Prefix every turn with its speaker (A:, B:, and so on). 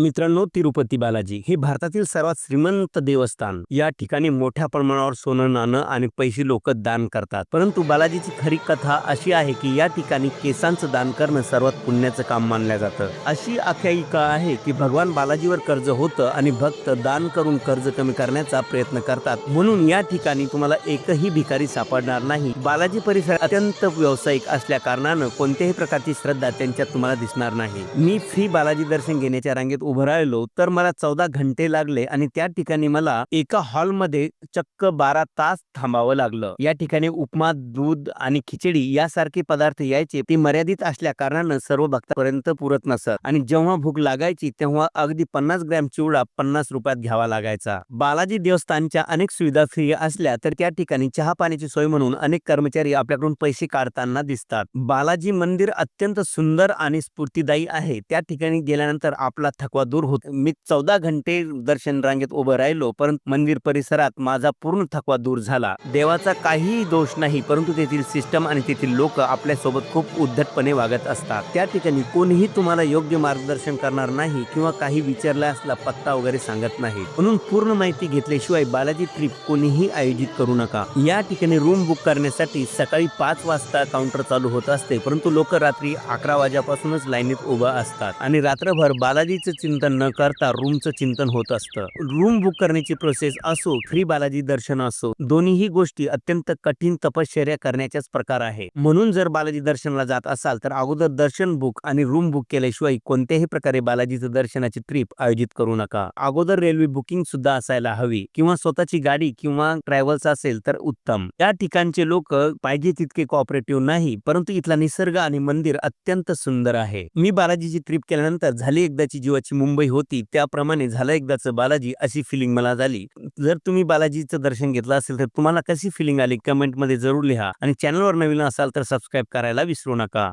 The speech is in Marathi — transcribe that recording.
A: मित्रांनो तिरुपती बालाजी हे भारतातील सर्वात श्रीमंत देवस्थान. या ठिकाणी मोठ्या प्रमाणावर सोनं नाणं आणि पैसे लोक दान करतात. परंतु बालाजीची खरी कथा अशी आहे की या ठिकाणी केसांचं दान करणं सर्वात पुण्याचं काम मानलं जातं. अशी आख्यायिका आहे की भगवान बालाजीवर कर्ज होतं आणि भक्त दान करून कर्ज कमी करण्याचा प्रयत्न करतात. म्हणून या ठिकाणी तुम्हाला एकही भिकारी सापडणार नाही. बालाजी परिसर अत्यंत व्यावसायिक असल्या कारणानं कोणत्याही प्रकारची श्रद्धा त्यांच्यात तुम्हाला दिसणार नाही. मी फ्री बालाजी दर्शन घेण्याच्या रांगेत उभं राहिलो तर मला चौदा घंटे लागले आणि त्या ठिकाणी मला एका हॉलमध्ये चक्क बारा तास थांबावं लागलं. या ठिकाणी उपमा दूध आणि खिचडी यासारखे पदार्थ यायचे ते मर्यादित असल्या कारणानं सर्व भक्तांपर्यंत पुरत नसत. आणि जेव्हा भूक लागायची तेव्हा अगदी पन्नास ग्रॅम चिवडा पन्नास रुपयात घ्यावा लागायचा. बालाजी देवस्थानच्या अनेक सुविधा फ्री असल्या तर त्या ठिकाणी चहा पाण्याची सोय म्हणून अनेक कर्मचारी आपल्याकडून पैसे काढताना दिसतात. बालाजी मंदिर अत्यंत सुंदर आणि स्फूर्तीदायी आहे. त्या ठिकाणी गेल्यानंतर आपला थकवा दूर होतो. मी चौदा घंटे दर्शन रांगेत उभं राहिलो परंतु मंदिर परिसरात माझा पूर्ण थकवा दूर झाला. देवाचा काहीही दोष नाही परंतु तेथील सिस्टम आणि तेथील लोक आपल्यासोबत खूप उद्धटपणे वागत असतात. त्या ठिकाणी कोणीही तुम्हाला योग्य मार्गदर्शन करणार नाही किंवा काही विचारला असला पत्ता वगैरे सांगत नाही. म्हणून पूर्ण माहिती घेतल्याशिवाय बालाजी ट्रिप कोणीही आयोजित करू नका. या ठिकाणी रूम बुक करण्यासाठी सकाळी पाच वाजता काउंटर चालू होत असते परंतु लोक रात्री अकरा वाजेपासूनच लाईनीत उभा असतात. आणि रात्रभर बालाजीचं चिंतन न करता रूमचं चिंतन होत असतं. रूम बुक करण्याची प्रोसेस असो फ्री बालाजी दर्शन असो दोन्हीही गोष्टी अत्यंत कठीण तपश्चर्या करण्याचाच प्रकार आहे. म्हणून जर बालाजी दर्शनाला जात असाल तर अगोदर दर्शन बुक आणि रूम बुक केल्याशिवाय कोणत्याही प्रकारे बालाजीचं दर्शनाची ट्रिप आयोजित करू नका. अगोदर रेल्वे बुकिंग सुद्धा असायला हवी किंवा स्वतःची गाडी किंवा ट्रॅव्हल्स असेल तर उत्तम. या ठिकाणचे लोक पाहिजे तितके कॉपरेटिव्ह नाही परंतु इथला निसर्ग आणि मंदिर अत्यंत सुंदर आहे. मी बालाजीची ट्रिप केल्यानंतर झाली एकदाची जीवाची मुंबई होती त्याप्रमाणे झालं एकदाचं बालाजी अशी फिलिंग मला झाली. जर तुम्ही बालाजीचं दर्शन घेतलं असेल तर तुम्हाला कशी फिलिंग आली? कमेंटमध्ये जरूर लिहा. आणि चॅनलवर नवीन असाल तर सबस्क्राईब करायला विसरू नका.